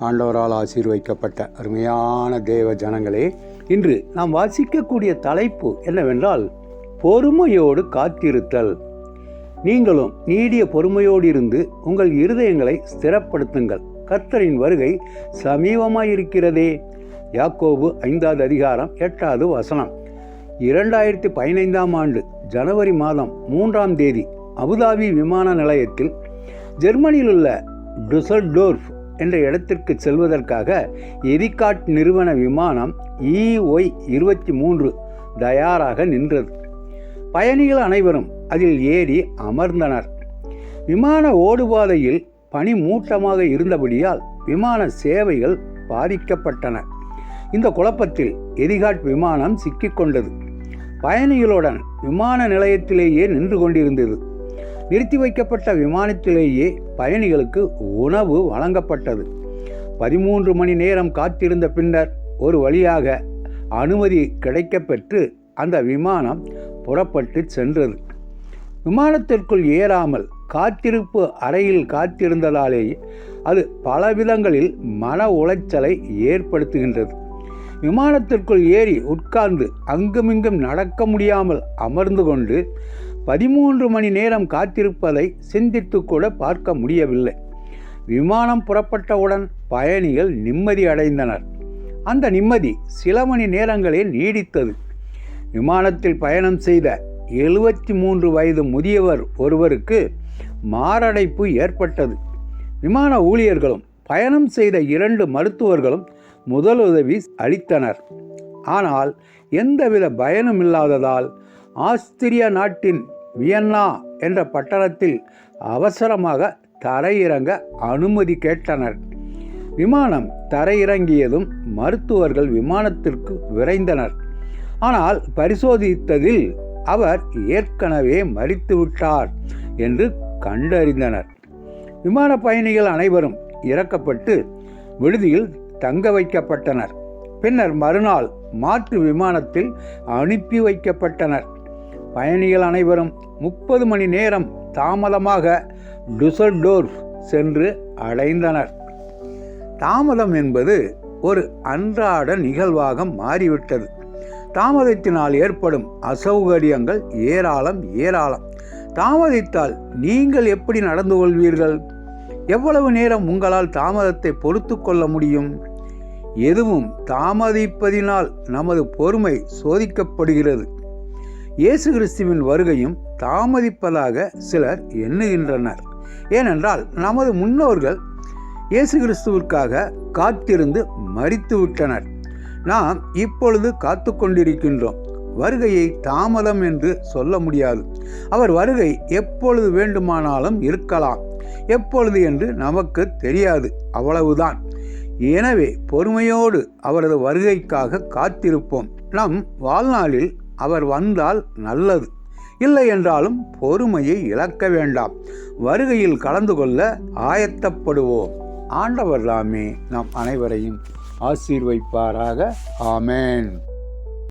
ஆண்டவரால் ஆசீர்வைக்கப்பட்ட அருமையான தேவ ஜனங்களே இன்று நாம் வாசிக்கக்கூடிய தலைப்பு என்னவென்றால் பொறுமையோடு காத்திருத்தல். நீங்களும் நீடிய பொறுமையோடு இருந்து உங்கள் இருதயங்களை ஸ்திரப்படுத்துங்கள். கர்த்தரின் வருகை சமீபமாயிருக்கிறதே. யாக்கோபு ஐந்தாவது அதிகாரம் எட்டாவது வசனம். இரண்டாயிரத்தி பதினைந்தாம் ஆண்டு ஜனவரி மாதம் மூன்றாம் தேதி அபுதாபி விமான நிலையத்தில் ஜெர்மனியில் உள்ள டுசல்டோர்ஃப் என்ற இடத்திற்கு செல்வதற்காக எரிகாட் நிறுவன விமானம் இஒய் இருபத்தி மூன்று தயாராக நின்றது. பயணிகள் அனைவரும் அதில் ஏறி அமர்ந்தனர். விமான ஓடுபாதையில் பனி மூட்டமாக இருந்தபடியால் விமான சேவைகள் பாதிக்கப்பட்டன. இந்த குழப்பத்தில் எரிகாட் விமானம் சிக்கிக்கொண்டது பயணிகளுடன் விமான நிலையத்திலேயே நின்று கொண்டிருந்தது. நிறுத்தி வைக்கப்பட்ட விமானத்திலேயே பயணிகளுக்கு உணவு வழங்கப்பட்டது. பதிமூன்று மணி நேரம் காத்திருந்த பின்னர் ஒரு வழியாக அனுமதி கிடைக்கப்பெற்று அந்த விமானம் புறப்பட்டு சென்றது. விமானத்திற்குள் ஏறாமல் காத்திருப்பு அறையில் காத்திருந்ததாலேயே அது பல விதங்களில் மன உளைச்சலை ஏற்படுத்துகின்றது. விமானத்திற்குள் ஏறி உட்கார்ந்து அங்குமிங்கும் நடக்க முடியாமல் அமர்ந்து கொண்டு பதிமூன்று மணி நேரம் காத்திருப்பதை சிந்தித்து கூட பார்க்க முடியவில்லை. விமானம் புறப்பட்டவுடன் பயணிகள் நிம்மதி அடைந்தனர். அந்த நிம்மதி சில மணி நேரங்களே நீடித்தது. விமானத்தில் பயணம் செய்த எழுபத்தி மூன்று வயது முதியவர் ஒருவருக்கு மாரடைப்பு ஏற்பட்டது. விமான ஊழியர்களும் பயணம் செய்த இரண்டு மருத்துவர்களும் முதலுதவி அளித்தனர். ஆனால் எந்தவித பயனும் இல்லாததால் ஆஸ்திரிய நாட்டின் வியன்னா என்ற பட்டணத்தில் அவசரமாக தரையிறங்க அனுமதி கேட்டனர். விமானம் தரையிறங்கியதும் மருத்துவர்கள் விமானத்திற்கு விரைந்தனர். ஆனால் பரிசோதித்ததில் அவர் ஏற்கனவே மறித்துவிட்டார் என்று கண்டறிந்தனர். விமான பயணிகள் அனைவரும் இறக்கப்பட்டு விடுதியில் தங்க வைக்கப்பட்டனர். பின்னர் மறுநாள் மாற்று விமானத்தில் அனுப்பி வைக்கப்பட்டனர். பயணிகள் அனைவரும் முப்பது மணி நேரம் தாமதமாக டுசல்டோர்ஃப் சென்று அடைந்தனர் தாமதம் என்பது ஒரு அன்றாட நிகழ்வாக மாறிவிட்டது. தாமதத்தினால் ஏற்படும் அசௌகரியங்கள் ஏராளம் ஏராளம். தாமதித்தால் நீங்கள் எப்படி நடந்து கொள்வீர்கள்? எவ்வளவு நேரம் உங்களால் தாமதத்தை பொறுத்து கொள்ள முடியும்? எதுவும் தாமதிப்பதினால் நமது பொறுமை சோதிக்கப்படுகிறது. இயேசு கிறிஸ்துவின் வருகையும் தாமதிப்பதாக சிலர் எண்ணுகின்றனர். ஏனென்றால் நமது முன்னோர்கள் இயேசு கிறிஸ்துவிற்காக காத்திருந்து மறித்து விட்டனர் நாம் இப்பொழுது காத்து கொண்டிருக்கின்றோம் வருகையை தாமதம் என்று சொல்ல முடியாது. அவர் வருகை எப்பொழுது வேண்டுமானாலும் இருக்கலாம். எப்பொழுது என்று நமக்கு தெரியாது. அவ்வளவுதான். எனவே பொறுமையோடு அவரது வருகைக்காக காத்திருப்போம். நம் வாழ்நாளில் அவர் வந்தால் நல்லது. இல்லை என்றாலும் பொறுமையை இழக்க வேண்டாம். வருகையில் கலந்து கொள்ள ஆயத்தப்படுவோம். ஆண்டவர் தாமே நம் அனைவரையும் ஆசீர்வைப்பாராக. ஆமேன்.